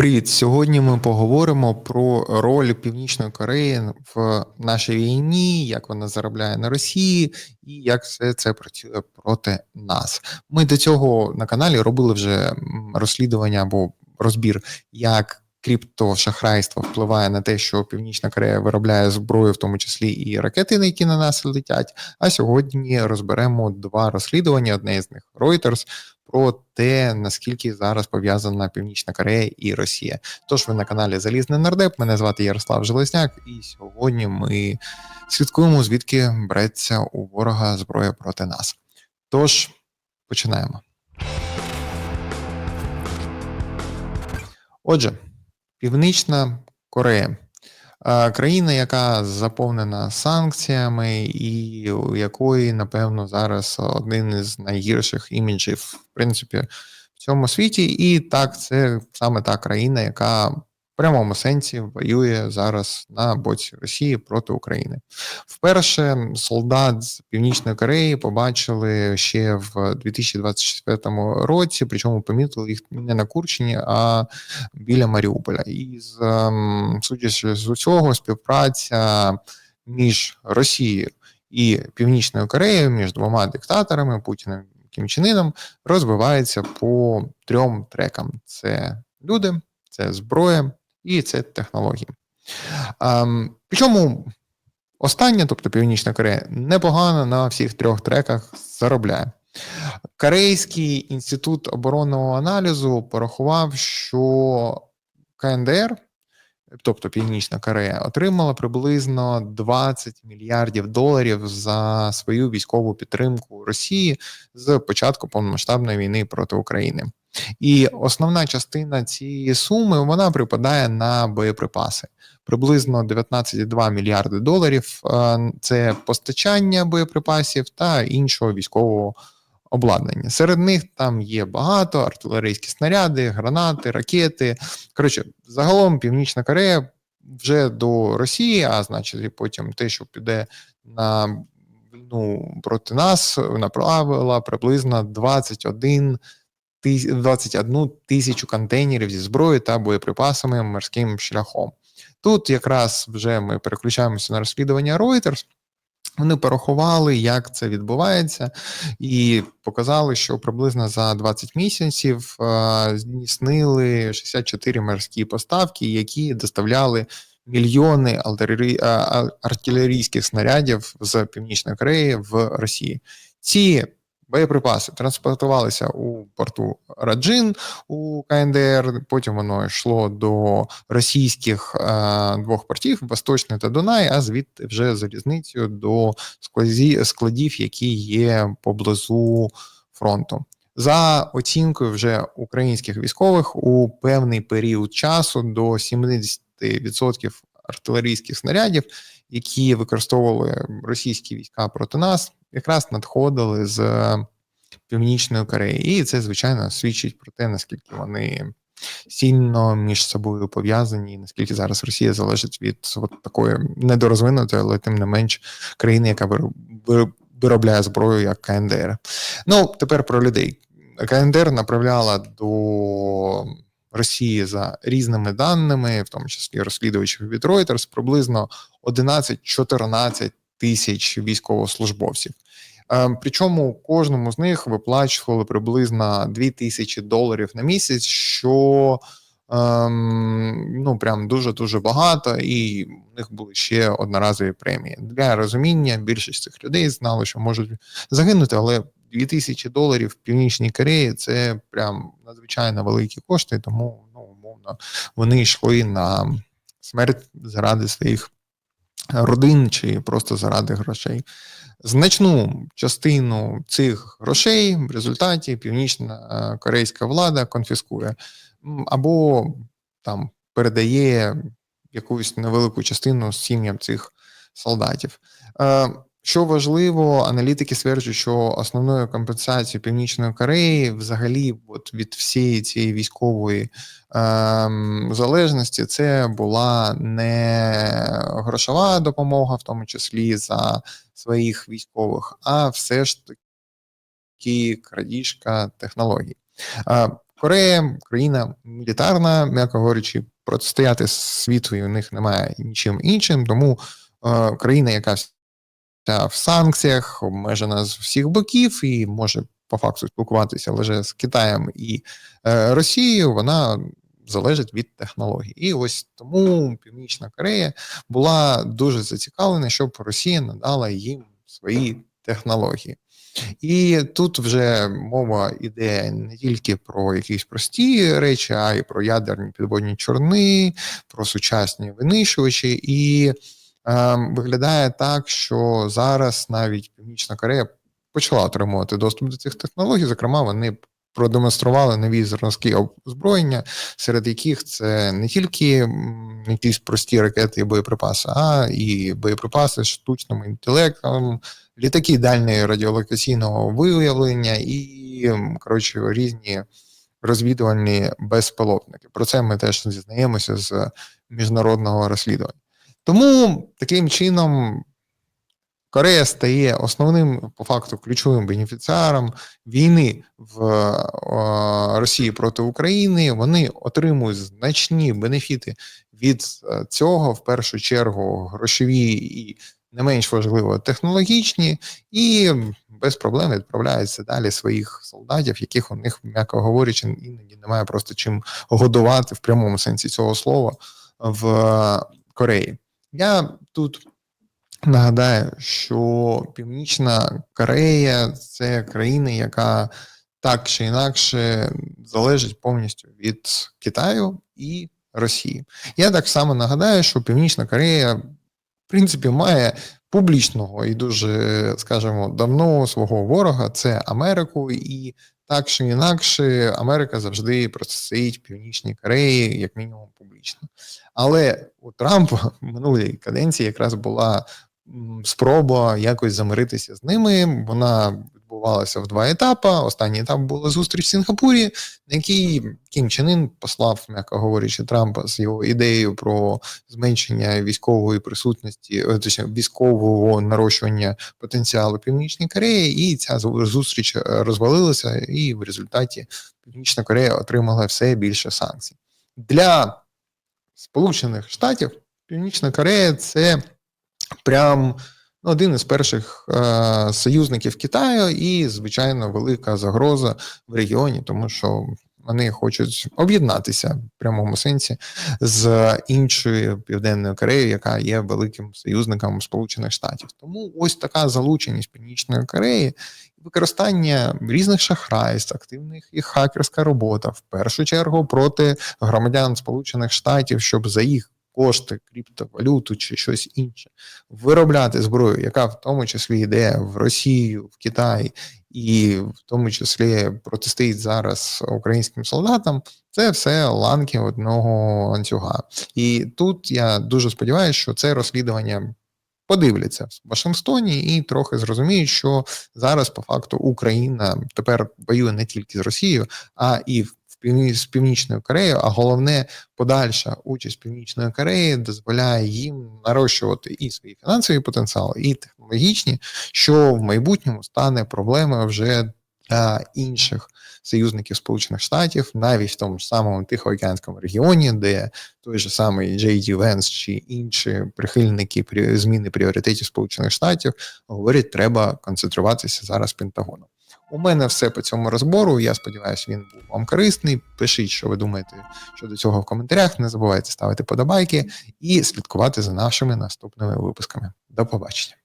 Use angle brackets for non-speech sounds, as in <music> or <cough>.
Привіт! Сьогодні ми поговоримо про роль Північної Кореї в нашій війні, як вона заробляє на Росії, і як все це працює проти нас. Ми до цього на каналі робили вже розслідування або розбір, як криптошахрайство впливає на те, що Північна Корея виробляє зброю, в тому числі і ракети, на які на нас летять. А сьогодні розберемо два розслідування. Одне з них Reuters, про те, наскільки зараз пов'язана Північна Корея і Росія. Тож ви на каналі Залізний Нардеп. Мене звати Ярослав Железняк, і сьогодні ми слідкуємо, звідки береться у ворога зброя проти нас. Тож починаємо. Отже, Північна Корея. Країна, яка заповнена санкціями, і у якої, напевно, зараз один із найгірших іміджів, в принципі, в цьому світі, і так, це саме та країна, яка прямому сенсі воює зараз на боці Росії проти України. Вперше солдат з Північної Кореї побачили ще в 2024 році, причому помітили їх не на Курчині, а біля Маріуполя. І з ем, судячи з усього, співпраця між Росією і Північною Кореєю, між двома диктаторами Путіним Кім Чен розвивається по трьом трекам: це люди, це зброя і це технології. Um, причому остання, тобто Північна Корея, непогано на всіх трьох треках заробляє. Корейський інститут оборонного аналізу порахував, що КНДР, тобто Північна Корея, отримала приблизно 20 мільярдів доларів за свою військову підтримку Росії з початку повномасштабної війни проти України. І основна частина цієї суми вона припадає на боєприпаси. Приблизно 19,2 мільярди доларів е, це постачання боєприпасів та іншого військового обладнання. Серед них там є багато артилерійські снаряди, гранати, ракети. Коротше, загалом Північна Корея вже до Росії, а значить, і потім те, що піде на війну проти нас, направила приблизно 21 21 тисячу контейнерів зі зброєю та боєприпасами морським шляхом. Тут якраз вже ми переключаємося на розслідування Reuters. Вони порахували, як це відбувається, і показали, що приблизно за 20 місяців здійснили 64 морські поставки, які доставляли мільйони артилерійських снарядів з Північної Кореї в Росії. Ці боєприпаси транспортувалися у порту Раджин у КНДР. Потім воно йшло до російських е, двох портів Восточний та Дунай, а звідти вже залізницею до складів, які є поблизу фронту. За оцінкою вже українських військових у певний період часу до 70% артилерійських снарядів, які використовували російські війська проти нас, якраз надходили з Північної Кореї, і це звичайно свідчить про те, наскільки вони сильно між собою пов'язані, наскільки зараз Росія залежить від от такої недорозвинутої, але тим не менш країни, яка виробляє зброю як КНДР. Ну тепер про людей. КНДР направляла до Росії за різними даними, в тому числі розслідувачів від Reuters, приблизно 11-14 тисяч військовослужбовців. Ем, причому кожному з них виплачували приблизно 2 тисячі доларів на місяць, що ем, ну прям дуже дуже багато, і в них були ще одноразові премії. Для розуміння більшість цих людей знали, що можуть загинути, але 2 тисячі доларів в Північній Кореї це прям надзвичайно великі кошти, тому ну умовно вони йшли на смерть заради своїх родин чи просто заради грошей. Значну частину цих грошей в результаті північна корейська влада конфіскує або там передає якусь невелику частину сім'ям цих солдатів. Що важливо, аналітики стверджують, що основною компенсацією Північної Кореї, взагалі, от від всієї цієї військової е, залежності, це була не грошова допомога, в тому числі за своїх військових, а все ж таки крадіжка технологій. Е, Корея країна мілітарна, м'яко говорячи, протистояти світу у них немає нічим іншим, тому е, країна, яка в санкціях, обмежена з всіх боків і може по факту спілкуватися лише з Китаєм і е, Росією, вона залежить від технологій. І ось тому Північна Корея була дуже зацікавлена, щоб Росія надала їм свої технології. І тут вже мова йде не тільки про якісь прості речі, а й про ядерні підводні чорни, про сучасні винищувачі. І виглядає так, що зараз навіть Північна Корея почала отримувати доступ до цих технологій. Зокрема, вони продемонстрували нові зразки озброєння, серед яких це не тільки якісь прості ракети і боєприпаси, а і боєприпаси з штучним інтелектом, літаки дальнього радіолокаційного виявлення і коротше різні розвідувальні безпілотники. Про це ми теж дізнаємося з міжнародного розслідування. Тому таким чином Корея стає основним по факту ключовим бенефіціаром війни в Росії проти України. Вони отримують значні бенефіти від е, цього, в першу чергу, грошові і не менш важливо технологічні, і без проблем відправляються далі своїх солдатів, яких у них, м'яко говорячи, іноді немає просто чим годувати в прямому сенсі цього слова в Кореї. Я тут Нагадаю, що Північна Корея це країна, яка так чи інакше залежить повністю від Китаю і Росії. Я так само нагадаю, що Північна Корея, в принципі, має публічного і дуже, скажімо, давно свого ворога це Америку, і так чи інакше, Америка завжди протистоїть Північній Кореї, як мінімум, публічно. Але у Трампа <laughs> в минулій каденції якраз була спроба якось замиритися з ними. Вона відбувалася в два етапи. Останній етап була зустріч в Сінгапурі, на якій Кім Чен Ін послав, м'яко говорячи, Трампа з його ідеєю про зменшення військової присутності, е, точніше, військового нарощування потенціалу Північної Кореї, і ця зустріч е, розвалилася, і в результаті Північна Корея отримала все більше санкцій для Сполучених Штатів. Північна Корея це прям один із перших е, союзників Китаю, і звичайно велика загроза в регіоні, тому що вони хочуть об'єднатися в прямому сенсі з іншою південною Кореєю, яка є великим союзником Сполучених Штатів. Тому ось така залученість Північної Кореї. Використання різних шахрайств, активних і хакерська робота в першу чергу проти громадян Сполучених Штатів, щоб за їх кошти, криптовалюту чи щось інше, виробляти зброю, яка в тому числі йде в Росію, в Китай, і в тому числі протистоїть зараз українським солдатам, це все ланки одного ланцюга. І тут я дуже сподіваюся, що це розслідування. Подивляться в Вашингтоні і трохи зрозуміють, що зараз по факту Україна тепер воює не тільки з Росією, а і в з Північною Кореєю, а головне, подальша участь Північної Кореї дозволяє їм нарощувати і свої фінансові потенціали, і технологічні, що в майбутньому стане проблемою вже для інших союзників Сполучених Штатів, навіть в тому ж самому Тихоокеанському регіоні, де той же самий Джей Ді Венс чи інші прихильники зміни пріоритетів Сполучених Штатів говорять, треба концентруватися зараз Пентагоном. У мене все по цьому розбору. Я сподіваюся, він був вам корисний. Пишіть, що ви думаєте щодо цього в коментарях. Не забувайте ставити подобайки і слідкувати за нашими наступними випусками. До побачення.